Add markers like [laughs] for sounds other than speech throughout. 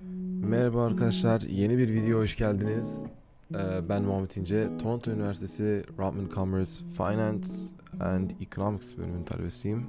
Merhaba arkadaşlar, yeni bir video hoş geldiniz. Ee, ben Muhammed İnce, Toronto Üniversitesi Rutman Commerce Finance and Economics bölümünün talebesiyim.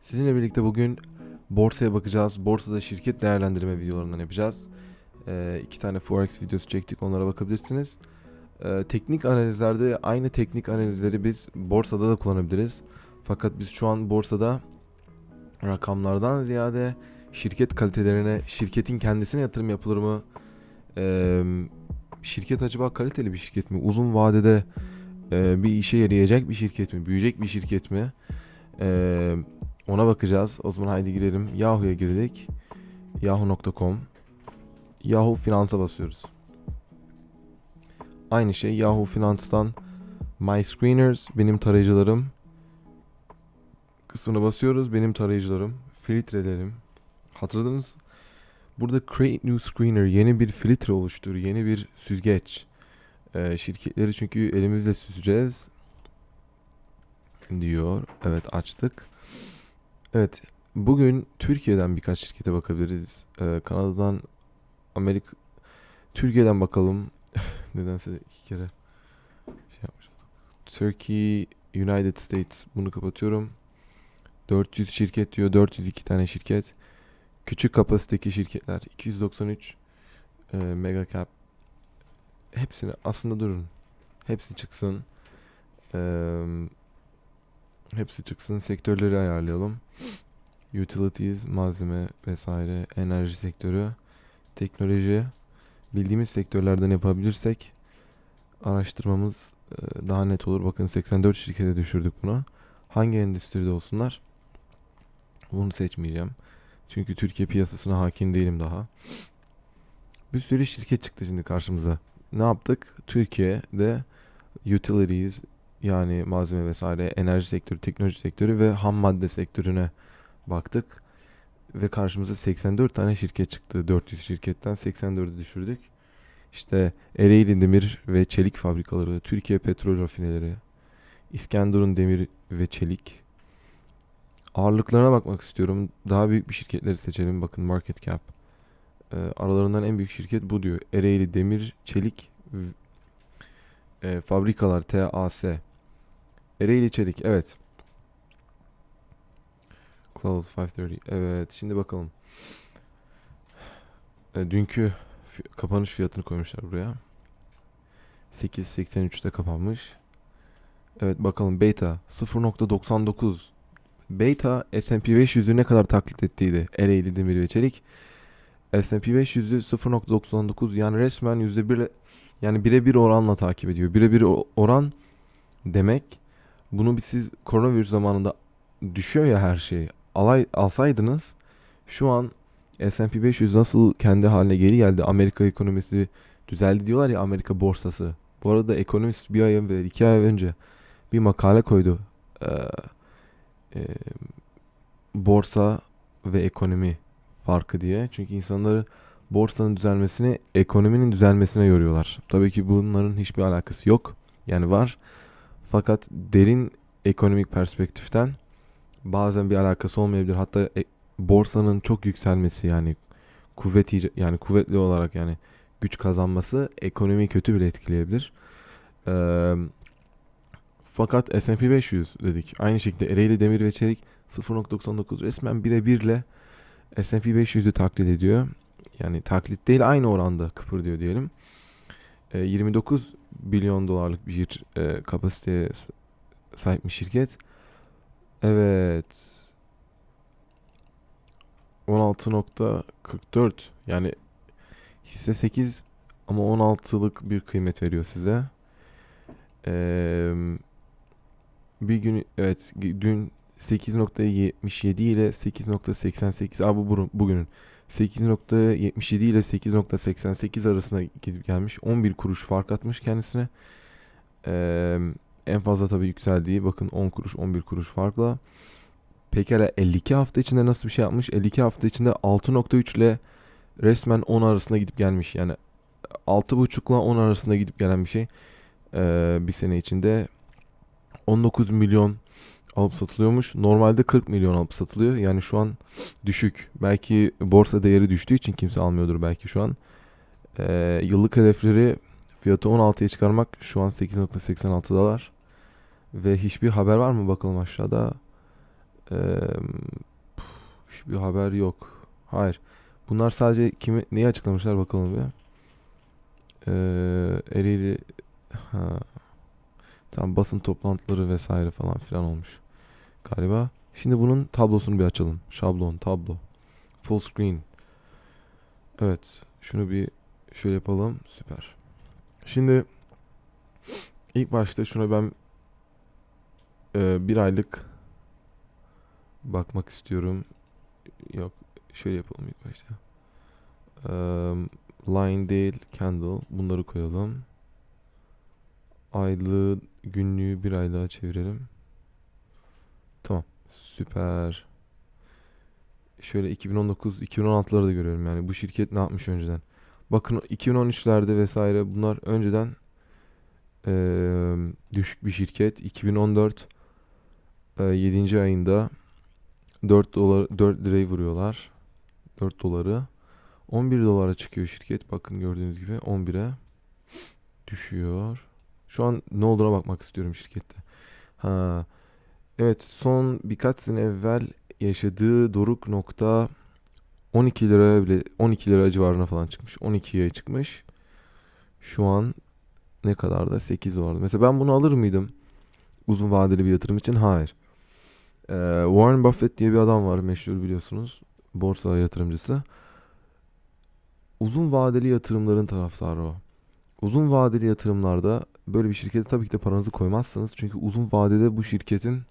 Sizinle birlikte bugün borsaya bakacağız. Borsada şirket değerlendirme videolarından yapacağız. Ee, iki tane Forex videosu çektik, onlara bakabilirsiniz. Ee, teknik analizlerde aynı teknik analizleri biz borsada da kullanabiliriz. Fakat biz şu an borsada rakamlardan ziyade şirket kalitelerine, şirketin kendisine yatırım yapılır mı? Ee, şirket acaba kaliteli bir şirket mi? Uzun vadede e, bir işe yarayacak bir şirket mi? Büyüyecek bir şirket mi? Ee, ona bakacağız. O zaman haydi girelim. Yahoo'ya girdik. Yahoo.com Yahoo Finans'a basıyoruz. Aynı şey Yahoo Finans'tan My Screeners benim tarayıcılarım kısmına basıyoruz. Benim tarayıcılarım, filtrelerim, Hatırladınız. Burada Create New Screener yeni bir filtre oluştur, yeni bir süzgeç. Ee, şirketleri çünkü elimizle süzeceğiz diyor. Evet açtık. Evet bugün Türkiye'den birkaç şirkete bakabiliriz. Ee, Kanada'dan, Amerika, Türkiye'den bakalım. [laughs] Nedense iki kere şey yapmış. Turkey, United States bunu kapatıyorum. 400 şirket diyor. 402 tane şirket. Küçük kapasiteki şirketler 293 e, mega cap hepsini aslında durun. Hepsi çıksın. E, hepsi çıksın. Sektörleri ayarlayalım. Utilities, malzeme vesaire, enerji sektörü, teknoloji bildiğimiz sektörlerden yapabilirsek araştırmamız e, daha net olur. Bakın 84 şirkete düşürdük bunu. Hangi endüstride olsunlar? Bunu seçmeyeceğim. Çünkü Türkiye piyasasına hakim değilim daha. Bir sürü şirket çıktı şimdi karşımıza. Ne yaptık? Türkiye'de utilities yani malzeme vesaire, enerji sektörü, teknoloji sektörü ve ham madde sektörüne baktık. Ve karşımıza 84 tane şirket çıktı. 400 şirketten 84'ü düşürdük. İşte Ereğli Demir ve Çelik Fabrikaları, Türkiye Petrol Rafineleri, İskenderun Demir ve Çelik, ağırlıklarına bakmak istiyorum. Daha büyük bir şirketleri seçelim. Bakın market cap. Ee, aralarından en büyük şirket bu diyor. Ereğli Demir, Çelik, e, Fabrikalar TAS. Ereğli Çelik evet. Cloud 530 evet. Şimdi bakalım. E, dünkü kapanış fiyatını koymuşlar buraya. 8.83'te kapanmış. Evet bakalım beta 0.99 Beta S&P 500'ü ne kadar taklit ettiydi Ereğli Demir ve Çelik. S&P 500'ü 0.99 yani resmen %1 yani birebir oranla takip ediyor. Birebir oran demek bunu bir siz koronavirüs zamanında düşüyor ya her şey. Alay, alsaydınız şu an S&P 500 nasıl kendi haline geri geldi. Amerika ekonomisi düzeldi diyorlar ya Amerika borsası. Bu arada ekonomist bir ay evvel, iki ay önce bir makale koydu. Ee, e, borsa ve ekonomi farkı diye. Çünkü insanları borsanın düzelmesini ekonominin düzelmesine yoruyorlar. Tabii ki bunların hiçbir alakası yok. Yani var. Fakat derin ekonomik perspektiften bazen bir alakası olmayabilir. Hatta e- borsanın çok yükselmesi yani kuvveti yani kuvvetli olarak yani güç kazanması ekonomiyi kötü bile etkileyebilir. Eee fakat S&P 500 dedik. Aynı şekilde Ereğli Demir ve Çelik 0.99 resmen birebirle S&P 500'ü taklit ediyor. Yani taklit değil aynı oranda kıpırdıyor diyelim. E, 29 milyon dolarlık bir e, kapasiteye s- sahip bir şirket. Evet. 16.44 yani hisse 8 ama 16'lık bir kıymet veriyor size. Eee bir gün evet dün 8.77 ile 8.88 abi bu bugünün 8.77 ile 8.88 arasında gidip gelmiş. 11 kuruş fark atmış kendisine. Ee, en fazla tabii yükseldiği bakın 10 kuruş 11 kuruş farkla. Pekala 52 hafta içinde nasıl bir şey yapmış? 52 hafta içinde 6.3 ile resmen 10 arasında gidip gelmiş. Yani 6.5 ile 10 arasında gidip gelen bir şey. Ee, bir sene içinde 19 milyon alıp satılıyormuş. Normalde 40 milyon alıp satılıyor. Yani şu an düşük. Belki borsa değeri düştüğü için kimse almıyordur belki şu an. Ee, yıllık hedefleri fiyatı 16'ya çıkarmak şu an 8.86 dolar. Ve hiçbir haber var mı bakalım aşağıda. Ee, hiçbir haber yok. Hayır. Bunlar sadece kimi neyi açıklamışlar bakalım bir. Ee, Ereğli ha. Tam basın toplantıları vesaire falan filan olmuş galiba. Şimdi bunun tablosunu bir açalım. Şablon, tablo. Full screen. Evet. Şunu bir şöyle yapalım. Süper. Şimdi ilk başta şuna ben e, bir aylık bakmak istiyorum. Yok. Şöyle yapalım ilk başta. Eee, line değil, candle. Bunları koyalım. Aylığı, günlüğü bir aylığa çevirelim. Tamam. Süper. Şöyle 2019, 2016'ları da görüyorum yani. Bu şirket ne yapmış önceden? Bakın 2013'lerde vesaire bunlar önceden eee, düşük bir şirket. 2014 7. ayında 4 dolar 4 lirayı vuruyorlar. 4 doları. 11 dolara çıkıyor şirket. Bakın gördüğünüz gibi 11'e düşüyor. Şu an ne olduğuna bakmak istiyorum şirkette. Ha. Evet, son birkaç sene evvel yaşadığı doruk nokta 12 lira bile 12 lira civarına falan çıkmış. 12'ye çıkmış. Şu an ne kadar da 8 vardı. Mesela ben bunu alır mıydım? Uzun vadeli bir yatırım için hayır. Ee, Warren Buffett diye bir adam var meşhur biliyorsunuz. Borsa yatırımcısı. Uzun vadeli yatırımların taraftarı o. Uzun vadeli yatırımlarda böyle bir şirkete tabii ki de paranızı koymazsınız. Çünkü uzun vadede bu şirketin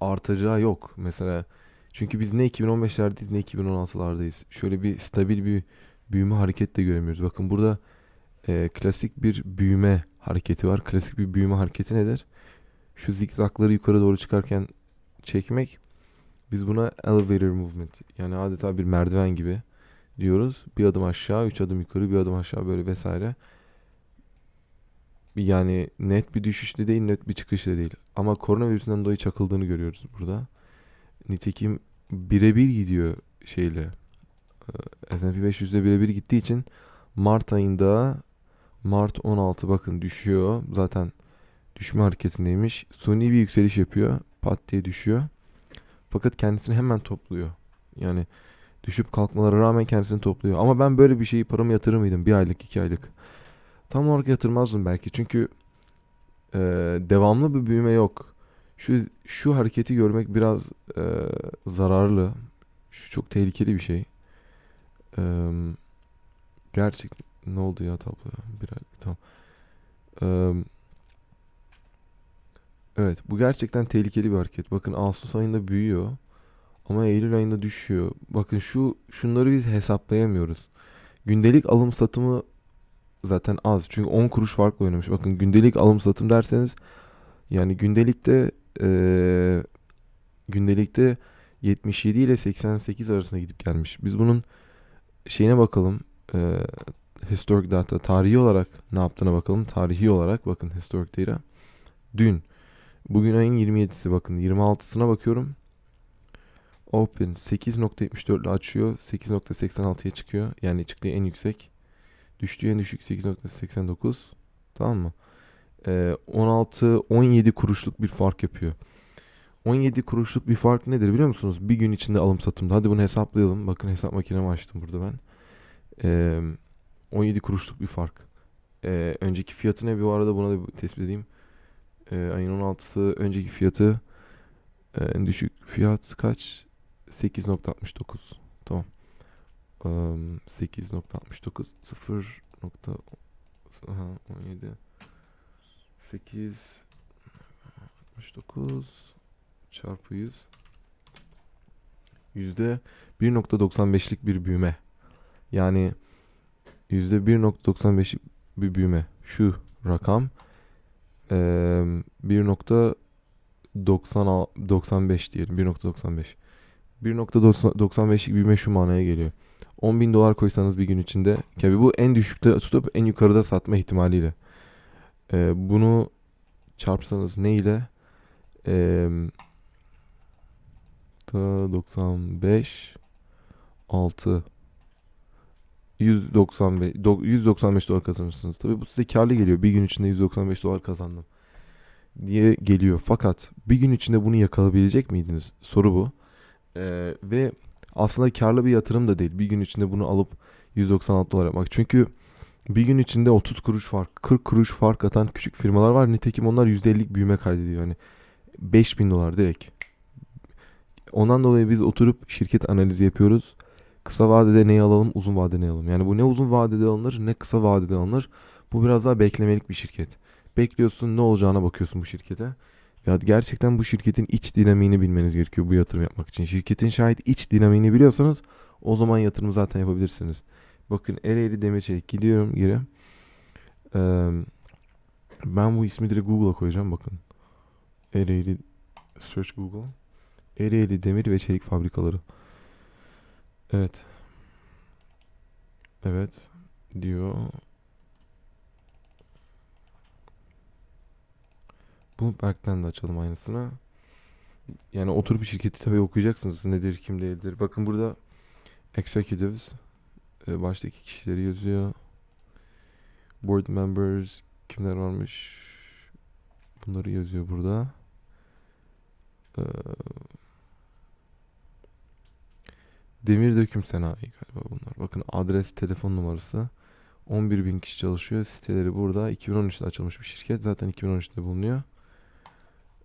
artacağı yok. Mesela çünkü biz ne 2015'lerdeyiz ne 2016'lardayız. Şöyle bir stabil bir büyüme hareket de göremiyoruz. Bakın burada e, klasik bir büyüme hareketi var. Klasik bir büyüme hareketi nedir? Şu zikzakları yukarı doğru çıkarken çekmek. Biz buna elevator movement yani adeta bir merdiven gibi diyoruz. Bir adım aşağı, üç adım yukarı, bir adım aşağı böyle vesaire. Yani net bir düşüş de değil, net bir çıkış da değil. Ama koronavirüsünden dolayı çakıldığını görüyoruz burada. Nitekim birebir gidiyor şeyle. S&P 500'de birebir gittiği için Mart ayında Mart 16 bakın düşüyor. Zaten düşme hareketindeymiş. Suni bir yükseliş yapıyor. Pat diye düşüyor. Fakat kendisini hemen topluyor. Yani düşüp kalkmalara rağmen kendisini topluyor. Ama ben böyle bir şeyi paramı yatırır mıydım? Bir aylık, iki aylık. Tam olarak yatırmazdım belki. Çünkü e, devamlı bir büyüme yok. Şu şu hareketi görmek biraz e, zararlı. Şu çok tehlikeli bir şey. E, gerçek ne oldu ya tabloya? Bir aylık tamam. E, evet bu gerçekten tehlikeli bir hareket. Bakın Ağustos ayında büyüyor. Ama Eylül ayında düşüyor. Bakın şu şunları biz hesaplayamıyoruz. Gündelik alım satımı zaten az. Çünkü 10 kuruş farklı oynamış. Bakın gündelik alım satım derseniz yani gündelikte eee, gündelikte 77 ile 88 arasında gidip gelmiş. Biz bunun şeyine bakalım. Eee historic data tarihi olarak ne yaptığına bakalım. Tarihi olarak bakın historic data. Dün bugün ayın 27'si bakın 26'sına bakıyorum. Open 8.74 ile açıyor. 8.86'ya çıkıyor. Yani çıktığı en yüksek. Düştüğü en düşük 8.89. Tamam mı? Ee, 16-17 kuruşluk bir fark yapıyor. 17 kuruşluk bir fark nedir biliyor musunuz? Bir gün içinde alım satımda. Hadi bunu hesaplayalım. Bakın hesap makinemi açtım burada ben. Ee, 17 kuruşluk bir fark. Ee, önceki fiyatı ne? Bu arada buna da tespit edeyim. Ee, ayın 16'sı önceki fiyatı e, en düşük fiyat kaç? 8.69. Tamam. Eee, 8.69 0. nokta- aha, 17 8 69 çarpı 100 yüzde 1.95'lik bir büyüme. Yani yüzde 1.95'lik bir büyüme. Şu rakam eee 1.95 diyelim. 1.95. 1.95'lik büyüme şu manaya geliyor. 10 bin dolar koysanız bir gün içinde. Tabii bu en düşükte tutup en yukarıda satma ihtimaliyle. Ee, bunu çarpsanız ne ile? Da 95 6 195 do- 195 dolar kazanırsınız. Tabii bu size karlı geliyor. Bir gün içinde 195 dolar kazandım diye geliyor. Fakat bir gün içinde bunu yakalayabilecek miydiniz? Soru bu. Ee, ve aslında karlı bir yatırım da değil. Bir gün içinde bunu alıp 196 dolar yapmak. Çünkü bir gün içinde 30 kuruş fark, 40 kuruş fark atan küçük firmalar var. Nitekim onlar %50'lik büyüme kaydediyor. Yani 5000 dolar direkt. Ondan dolayı biz oturup şirket analizi yapıyoruz. Kısa vadede neyi alalım, uzun vadede neyi alalım. Yani bu ne uzun vadede alınır, ne kısa vadede alınır. Bu biraz daha beklemelik bir şirket. Bekliyorsun ne olacağına bakıyorsun bu şirkete. Ya gerçekten bu şirketin iç dinamiğini bilmeniz gerekiyor bu yatırım yapmak için. Şirketin şayet iç dinamiğini biliyorsanız o zaman yatırım zaten yapabilirsiniz. Bakın Ereğli Demir Çelik gidiyorum geri. Ee, ben bu ismi direkt Google'a koyacağım bakın. Ereğli search Google. Ereğli Demir ve Çelik Fabrikaları. Evet. Evet diyor. Bloomberg'den de açalım aynısını. Yani oturup bir şirketi tabii okuyacaksınız. Nedir, kim değildir. Bakın burada executives e, baştaki kişileri yazıyor. Board members kimler varmış? Bunları yazıyor burada. Ee, Demir Döküm Sanayi galiba bunlar. Bakın adres, telefon numarası. 11 bin kişi çalışıyor. Siteleri burada. 2013'te açılmış bir şirket. Zaten 2013'te bulunuyor.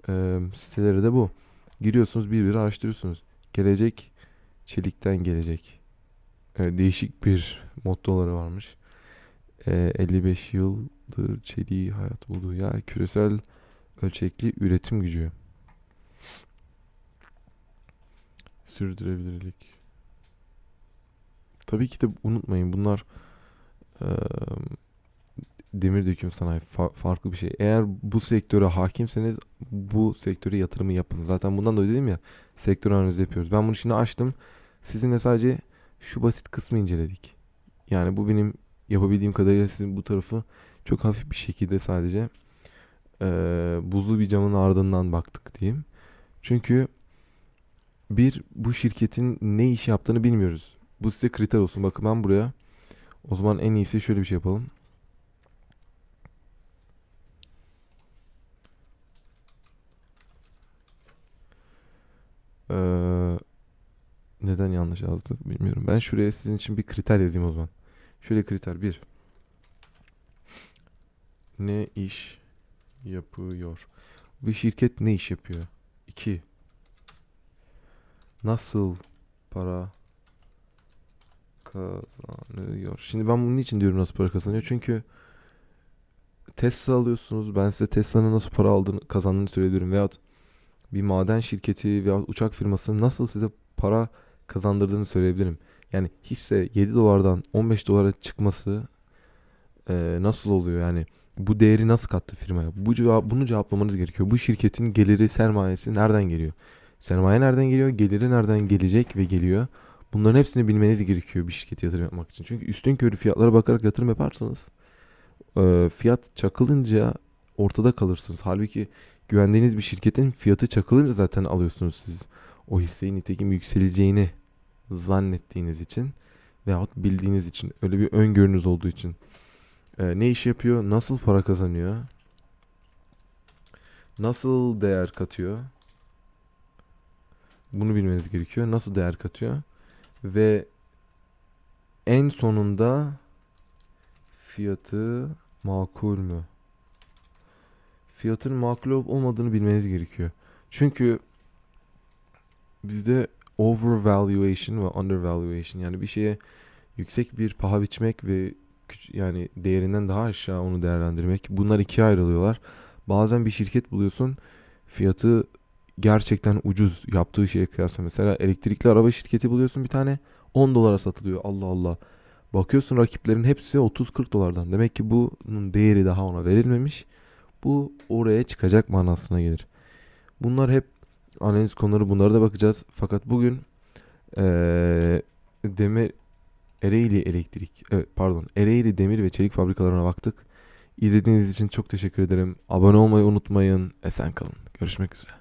Ee, siteleri de bu. Giriyorsunuz bir bir araştırıyorsunuz. Gelecek çelikten gelecek. Ee, değişik bir mottoları varmış. Ee, 55 yıldır çeliği hayat bulduğu yer. Küresel ölçekli üretim gücü. Sürdürülebilirlik. Tabii ki de unutmayın bunlar eee, demir döküm sanayi fa- farklı bir şey. Eğer bu sektöre hakimseniz bu sektöre yatırımı yapın. Zaten bundan dolayı dedim ya sektör analizi yapıyoruz. Ben bunu şimdi açtım. Sizinle sadece şu basit kısmı inceledik. Yani bu benim yapabildiğim kadarıyla sizin bu tarafı çok hafif bir şekilde sadece eee, buzlu bir camın ardından baktık diyeyim. Çünkü bir bu şirketin ne iş yaptığını bilmiyoruz. Bu size kriter olsun. Bakın ben buraya o zaman en iyisi şöyle bir şey yapalım. Ee, neden yanlış yazdı bilmiyorum. Ben şuraya sizin için bir kriter yazayım o zaman. Şöyle kriter 1. Ne iş yapıyor? Bir şirket ne iş yapıyor? 2. Nasıl para kazanıyor? Şimdi ben bunun için diyorum nasıl para kazanıyor? Çünkü Tesla alıyorsunuz. Ben size Tesla'nın nasıl para aldığını, kazandığını söyleyebilirim. Veyahut bir maden şirketi veya uçak firması nasıl size para kazandırdığını söyleyebilirim. Yani hisse 7 dolardan 15 dolara çıkması e, nasıl oluyor yani bu değeri nasıl kattı firmaya? Bu cevap, bunu cevaplamanız gerekiyor. Bu şirketin geliri sermayesi nereden geliyor? Sermaye nereden geliyor? Geliri nereden gelecek ve geliyor? Bunların hepsini bilmeniz gerekiyor bir şirkete yatırım yapmak için. Çünkü üstün körü fiyatlara bakarak yatırım yaparsanız e, fiyat çakılınca ortada kalırsınız. Halbuki güvendiğiniz bir şirketin fiyatı çakılınca zaten alıyorsunuz siz. O hisseyi nitekim yükseleceğini zannettiğiniz için veyahut bildiğiniz için öyle bir öngörünüz olduğu için. Ee, ne iş yapıyor? Nasıl para kazanıyor? Nasıl değer katıyor? Bunu bilmeniz gerekiyor. Nasıl değer katıyor? Ve en sonunda fiyatı makul mü fiyatın makul olup olmadığını bilmeniz gerekiyor. Çünkü bizde overvaluation ve undervaluation yani bir şeye yüksek bir paha biçmek ve yani değerinden daha aşağı onu değerlendirmek bunlar ikiye ayrılıyorlar. Bazen bir şirket buluyorsun fiyatı gerçekten ucuz yaptığı şeye kıyasla mesela elektrikli araba şirketi buluyorsun bir tane 10 dolara satılıyor Allah Allah. Bakıyorsun rakiplerin hepsi 30-40 dolardan. Demek ki bunun değeri daha ona verilmemiş. Bu oraya çıkacak manasına gelir. Bunlar hep analiz konuları bunlara da bakacağız. Fakat bugün eee demir Ereğli elektrik evet, pardon Ereğli demir ve çelik fabrikalarına baktık. İzlediğiniz için çok teşekkür ederim. Abone olmayı unutmayın. Esen kalın. Görüşmek üzere.